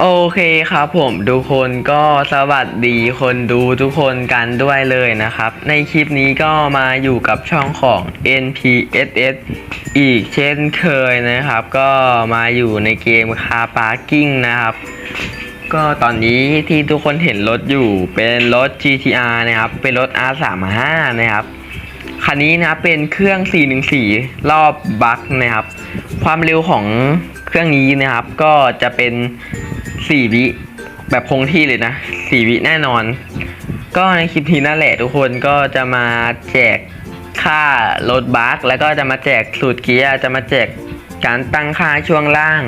โอเคครับผมทุกคนก็สวัสดีคนดูทุกคนกันด้วยเลยนะครับ ในคลิปนี้ก็มาอยู่กับช่องของ NPSS อีกเช่นเคยนะครับ ก็มาอยู่ในเกมคาปาร์กิ้งนะครับ ก็ตอนนี้ที่ทุกคนเห็นรถอยู่เป็นรถ GTR นะครับ เป็นรถ R35 นะครับคันนี้นะเป็นเครื่อง 414 รอบบัคนะครับ ความเร็วของเครื่องนี้นะครับ ก็จะเป็น 4วิแบบคงที่เลยนะ4วิแน่นอน ก็ในคลิปนี้นั่นแหละทุกคนก็จะมาแจกค่ารถบัคแล้วก็จะมาแจกสูตรเกียร์จะมาแจกการตั้งค่าช่วงล่าง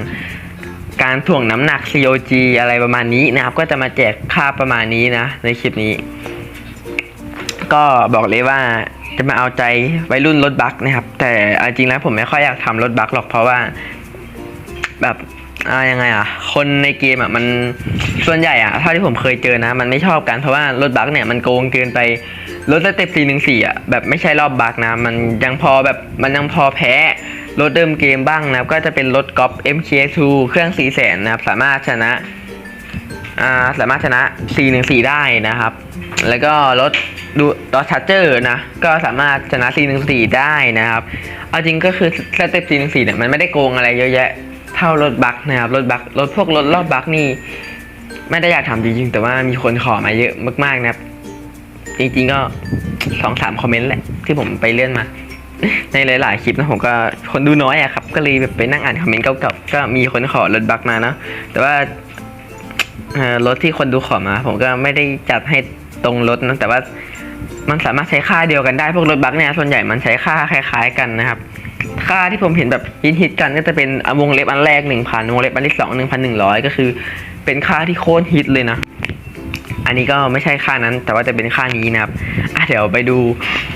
การถ่วงน้ำหนัก COG อะไรประมาณนี้นะครับ ก็จะมาแจกค่าประมาณนี้นะ ในคลิปนี้ ก็บอกเลยว่าจะมาเอาใจวัยรุ่นรถบัคนะครับ แต่จริงแล้วผมไม่ค่อยอยากทำรถบัคหรอกเพราะว่า แบบ อ่ายังไงอะ คนในเกมอะมันส่วนใหญ่อะเท่าที่ผมเคยเจอนะ มันไม่ชอบกันเพราะว่ารถบัคเนี่ยมันโกงเกินไปรถสเต็ป4 1 4อะแบบไม่ใช่รอบบัคนะ มันยังพอแบบมันยังพอแพ้รถเดิมเกมบ้างนะก็จะเป็นรถกอล์ฟ MK2 เครื่อง4 0 0 0 0นนะครับสามารถชนะอ่าสามารถชนะ 414 ได้นะครับ แล้วก็รถดูดอชาร์เจอร์นะ ก็สามารถชนะ 414 ได้นะครับ เอาจริงก็คือสเต็ป414เนี่ยมันไม่ได้โกงอะไรเยอะแยะ เท่ารถบัคนะครับรถบัครถพวกรถรอบบัคนี่ไม่ได้อยากทำจริงๆ แต่ว่ามีคนขอมาเยอะมากๆนะครับ จริงๆก็สองสามคอมเมนต์แหละที่ผมไปเลื่อนมา ในหลายๆคลิปนะผมก็คนดูน้อยอะครับ ก็เลยแบบไปนั่งอ่านคอมเมนต์เก่าๆก็มีคนขอรถบัคมาเนาะแต่ว่ารถที่คนดูขอมา ผมก็ไม่ได้จัดให้ตรงรถนะแต่ว่ามันสามารถใช้ค่าเดียวกันได้พวกรถบัคเนี่ยส่วนใหญ่มันใช้ค่าคล้าย ๆ กันนะครับ ค่าที่ผมเห็นแบบฮิตๆกันก็จะเป็นอะวงเล็บอันแรกหนึ่งพันวงเล็บอันที่สองหนึ่งพันหนึ่งร้อยก็คือ เป็นค่าที่โคตรฮิตเลยนะ อันนี้ก็ไม่ใช่ค่านั้น แต่ว่าจะเป็นค่านี้นะครับอะเดี๋ยวไปดู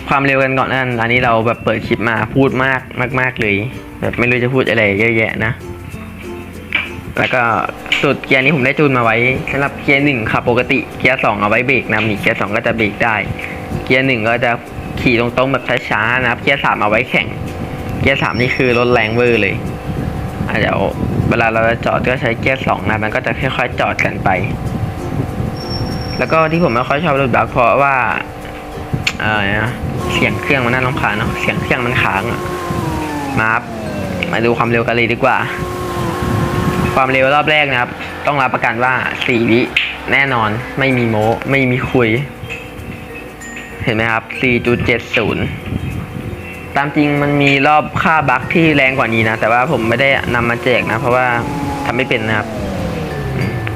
ความเร็วกันก่อนนะอันนี้เราแบบเปิดคลิปมาพูดมากมาก ๆ เลย แบบไม่รู้จะพูดอะไรเยอะแยะนะ แล้วก็สูตรเกียร์นี้ผมได้จูนมาไว้สำหรับเกียร์หนึ่งขับปกติเกียร์สองเอาไว้เบรกนะมีเกียร์สองก็จะเบรกได้ เกียร์หนึ่งก็จะขี่ตรงๆแบบช้าๆนะครับ เกียร์สามเอาไว้แข่ง ยร์สามนี่คือรถแรงเวอร์เลยเดี๋ยวเวลาเราจะจอดก็ใช้เกียร์สองนะมันก็จะค่อยๆจอดกันไป แล้วก็ที่ผมไม่ค่อยชอบรถบัคเพราะว่าเออเสียงเครื่องมันน่ารำคาญเนาะเสียงเครื่องมันค้างอะมาครับมาดูความเร็วกันเลยดีกว่า ความเร็วรอบแรกนะครับ ต้องรับประกันว่าสี่วิแน่นอนไม่มีโมไม่มีคุย เห็นไหมครับ 4.70 ตามจริงมันมีรอบค่าบัคที่แรงกว่านี้นะ แต่ว่าผมไม่ได้นำมาแจกนะ เพราะว่าทำไม่เป็นนะครับ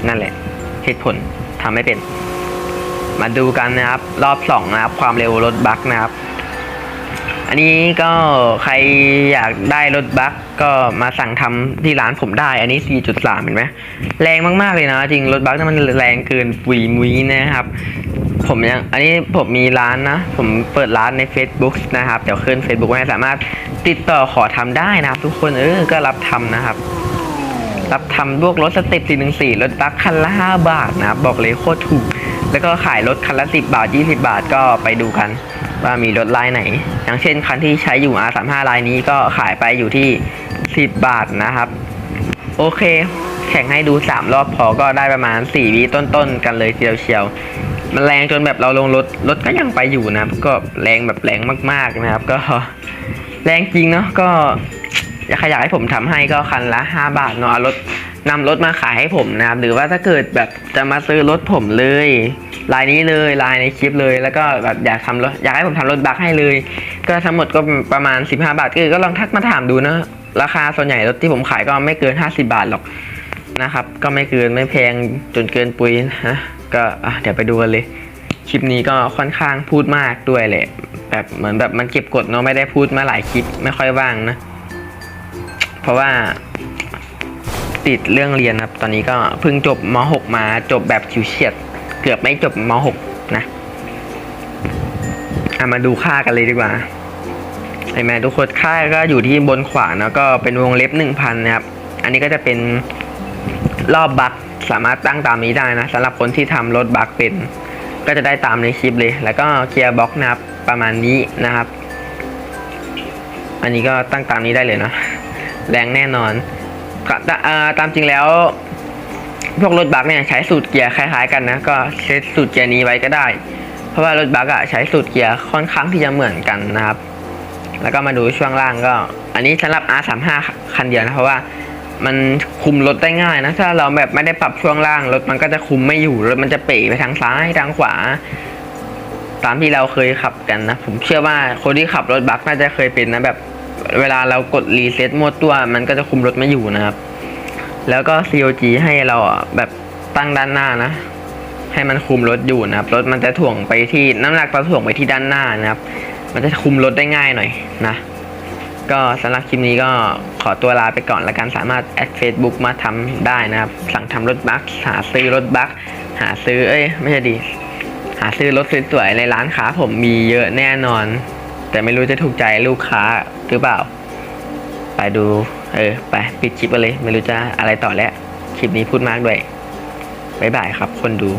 นั่นแหละเหตุผลทำไม่เป็น มาดูกันนะครับ รอบสองนะครับ ความเร็วรถบัคนะครับ อันนี้ก็ใครอยากได้รถบัคก็มาสั่งทำที่ร้านผมได้ อันนี้ 4.3 เห็นไหมแรงมากๆเลยนะ จริงรถบัคนี่มันแรงเกินปุยมุ้ยนะครับ ผมยังอันนี้ผมมีร้านนะ ผมเปิดร้านใน Facebook นะครับ เดี๋ยวขึ้น Facebook ไว้สามารถติดต่อขอทำได้นะครับ ทุกคนเออก็รับทำนะครับ รับทำพวกรถสเต็ป414 รถบัคคันละ 5 บาทนะครับบอกเลยโคตรถูก แล้วก็ขายรถคันละ 10 บาท 20 บาทก็ไปดูกัน ว่ามีรถลายไหน อย่างเช่นคันที่ใช้อยู่ R35 ลายนี้ก็ขายไปอยู่ที่ 10 บาทนะครับ โอเค แข่งให้ดู 3 รอบพอก็ได้ประมาณ 4 วิต้นๆ กันเลยเดียวเชียวมันแรงจนแบบเราลงรถรถก็ยังไปอยู่นะก็แรงแบบแรงมากๆนะครับ ก็แรงจริงเนาะก็อยากใครอยากให้ผมทำให้ก็คันละ 5 บาทเนาะเอารถนำรถมาขายให้ผมนะครับ หรือว่าถ้าเกิดแบบจะมาซื้อรถผมเลย ลายนี้เลยลายในคลิปเลย แล้วก็แบบอยากทำรถอยากให้ผมทำรถบัคให้เลย ก็ทั้งหมดก็ประมาณ 15 บาทก็ก็ลองทักมาถามดูนะราคาส่วนใหญ่รถที่ผมขายก็ไม่เกิน 50 บาทหรอกนะครับ ก็ไม่เกินไม่แพงจนเกินปุยนะก็เดี๋ยวไปดูกันเลยคลิปนี้ก็ค่อนข้างพูดมากด้วยแหละแบบเหมือนแบบมันเก็บกดเนาะไม่ได้พูดมาหลายคลิปไม่ค่อยว่างนะ เพราะว่าติดเรื่องเรียนครับ ตอนนี้ก็เพิ่งจบม .6 มาจบแบบฉิวเฉียด เกือบไม่จบม .6 นะอามาดูค่ากันเลยดีกว่าไอ้แมทุกคนค่าก็อยู่ที่บนขวานะก็เป็นวงเล็บ1,000นะครับ อันนี้ก็จะเป็นรอบบัคสามารถตั้งตามนี้ได้นะสำหรับคนที่ทำรถบัคเป็น ก็จะได้ตามในคลิปเลย แล้วก็เกียร์บ็อกนะครับประมาณนี้นะครับ อันนี้ก็ตั้งตามนี้ได้เลยนะ แรงแน่นอนอตามจริงแล้ว พวกรถบัสเนี่ยใช้สูตรเกียร์คล้ายๆกันนะก็เซตสูตรเกียร์นี้ไว้ก็ได้ เพราะว่ารถบัสอะใช้สูตรเกียร์ค่อนข้างที่จะเหมือนกันนะครับ แล้วก็มาดูช่วงล่างก็ อันนี้สำหรับ R35 คันเดียวนะเพราะว่ามันคุมรถได้ง่ายนะถ้าเราแบบไม่ได้ปรับช่วงล่างรถมันก็จะคุมไม่อยู่รถมันจะเป๋ไปทางซ้ายทางขวา ตามที่เราเคยขับกันนะผมเชื่อว่าคนที่ขับรถบัสน่าจะเคยเป็นนะแบบ เวลาเรากดรีเซ็ตมั่วตัว มันก็จะคุมรถไม่อยู่นะครับ แล้วก็ COG ให้เราอะแบบตั้งด้านหน้านะ ให้มันคุมรถอยู่นะครับ รถมันจะถ่วงไปที่น้ำหนักจะถ่วงไปที่ด้านหน้านะครับ มันจะคุมรถได้ง่ายหน่อยนะ ก็สำหรับคลิปนี้ก็ขอตัวลาไปก่อนละกันสามารถแอด Facebook มาทำได้นะครับ สั่งทำรถบัคหาซื้อรถบัคหาซื้อเอ้ยไม่ใช่ดี หาซื้อรถสวยๆในร้านค้าผมมีเยอะแน่นอน แต่ไม่รู้จะถูกใจลูกค้าหรือเปล่า ไปดู เออ ไปปิดคลิปไปเลย ไม่รู้จะอะไรต่อแล้ว คลิปนี้พูดมากด้วย บ๊ายบายครับคนดู